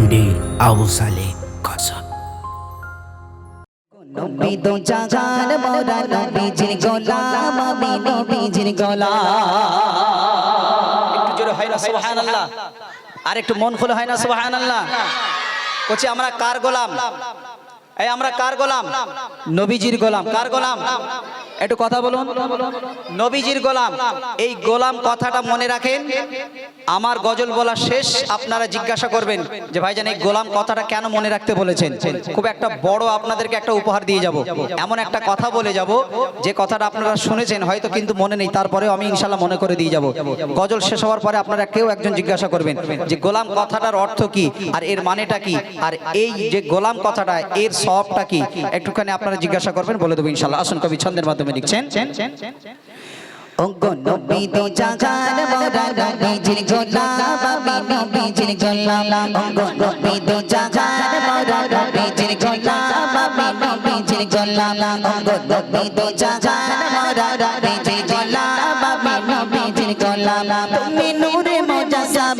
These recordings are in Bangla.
এমডি আবু সালে কসব নবী দো জাগার মোরা নবীজির গোলাম আমি নবীজির গোলাম। একটু জোরে হয় না সুবহানাল্লাহ। আর একটু মন খুলে হয় না সুবহানাল্লাহ। কোচি আমরা কার গোলাম? এই আমরা কার গোলাম? নবীজির গোলাম। কার গোলাম? একটু কথা বলুন। নবীজির গোলাম। এই গোলাম কথাটা মনে রাখেন। আমার গজল বলা শেষ, আপনারা জিজ্ঞাসা করবেন যে ভাইজান, এই গোলাম কথাটা কেন মনে রাখতে বলেছেন? খুব একটা বড় আপনাদেরকে একটা উপহার দিয়ে যাব। এমন একটা কথা বলে যাব, যে কথাটা আপনারা শুনেছেন, হয়তো কিন্তু মনে নেই। তারপরেও আমি ইনশাল্লাহ মনে করে দিয়ে যাব। গজল শেষ হওয়ার পরে আপনারা কেউ একজন জিজ্ঞাসা করবেন যে গোলাম কথাটার অর্থ কি? আর এর মানেটা কি? আর এই যে গোলাম কথাটা, এর সবটা কি? একটুখানি আপনারা জিজ্ঞাসা করবেন, বলে দেবো ইনশাল্লাহ। আসুন কবি ছন্দের মাধ্যমে লিখছেন। ওগো নবী দো জাগার মোরা নবীজির গোলাম আমি নবীজির গোলাম ওগো নবী দো জাগার মোরা নবীজির গোলাম আমি নবীজির গোলাম ওগো নবী দো জাগার মোরা নবীজির গোলাম আমি নবীজির গোলাম তুমি নূরে মুজাসসাম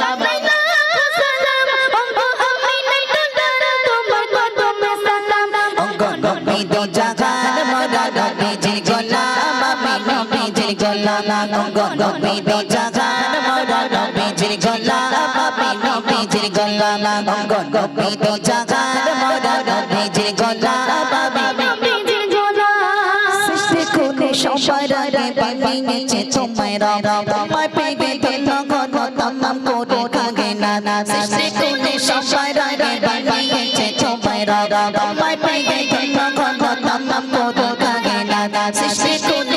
গোলাম ওগো নবী দো জাগার মোরা নবীজির গোলাম আমি নবীজির গোলাম ওগো নবী দো জাগার মোরা নবীজির গোলাম আমি নবীজির গোলাম সৃষ্টি খুলে সবার আগে বানিয়েছে তোমায় রব তোমায় পেগে তখন তমাম করে কাগে না না সৃষ্টি খুলে সবার আগে বানিয়েছে তোমায় রব তোমায় পেগে তখন তমাম করে কাগে না না সৃষ্টি খুলে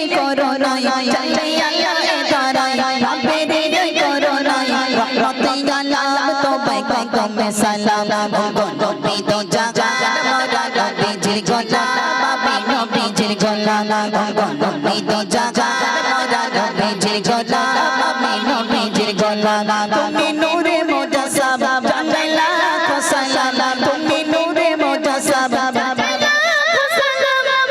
এই করোনা চলে আলো এ ধরা রবের এই করোনা রহমতে আলাম তোমায় কদমে সালাম নবী তো জাগার মোরা নবীজির গোলাম আমি নবীজির গোলাম গো নবী তো জাগার মোরা নবীজির গোলাম আমি নবীজির তুমি নূরে মুজাসসাম জালালা কো সালাম তুমি নূরে সালাম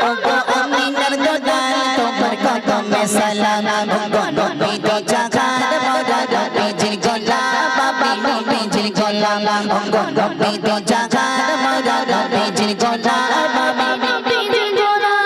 ওগো আমিনার দুলাল তোমার কদমে সালাম ওগো নবী তো জাগার মোরা নবীজির গোলাম আমি নবীজির গোলাম ওগো নবী তো জাগার মোরা নবীজির গোলাম আমি নবীজির গোলাম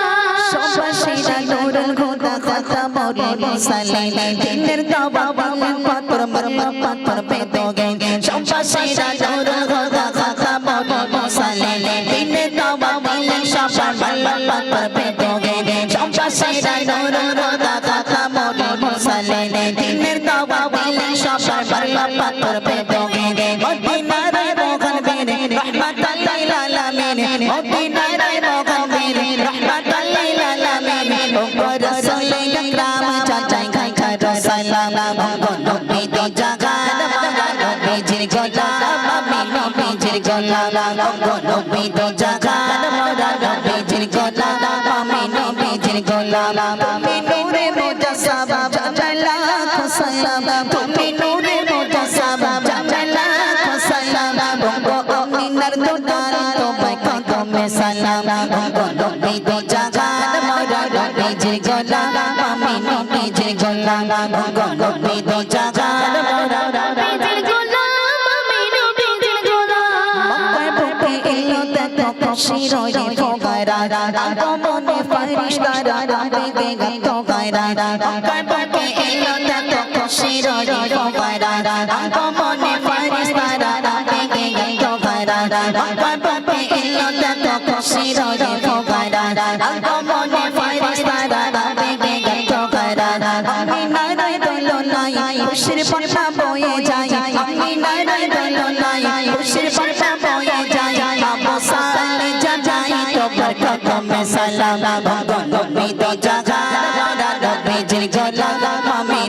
সবাসীরা নুরুল খোদা খাতামুল মুরসালিন দিনের দাওয়া বাংলা পাথর মারমা পাথর পেতো গে সবাসীরা নুরুল খোদা খাতামুল মুরসালিন দিনের দাওয়া বাংলা সবার বাংলা পাথর পেতো গে সবাসীরা নুরুল খোদা খাতামুল মুরসালিন দিনের দাওয়া বাংলা সবার বাংলা পাথর পেতো নবীজির গোলাম ওগো নবী তো জাগার মোরা নবীজির গোলাম আমি নবীজির গোলাম তুমি নূরে মুজাসসাম জালালা কো সালাম তুমি নূরে মুজাসসাম জালালা কো সালাম ওগো আমিনার দুলাল তোমায় কদমে সালাম ওগো নবী তো মোরা নবীজির গোলাম আমি নবীজির গোলাম ওগো নবী দেখো কশিরোরে ফোগারা আগমনে ফরিশতারা বেগে গত গায়রা মক্কায় বুকে এলো দেখো কশিরোরে ফোগারা আগমনে ফরিশতারা বেগে গত গায়রা মক্কায় বুকে এলো দেখো কশিরোরে ফোগারা নাই খুশির পর্দা বয়ে যায় আবু সালে যা যাই তো বরকত মে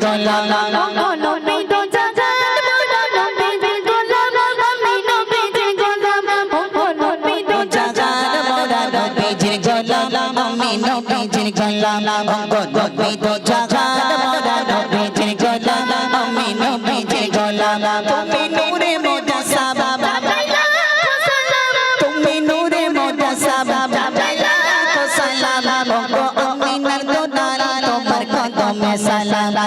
সালাম গো নবী তো জাগার মোরা নবীজির গোলাম, আমি নবীজির গোলাম। জাগার মোরা নবীজির গোলাম, আমি নবীজির গোলাম। গো নবী তো জাগার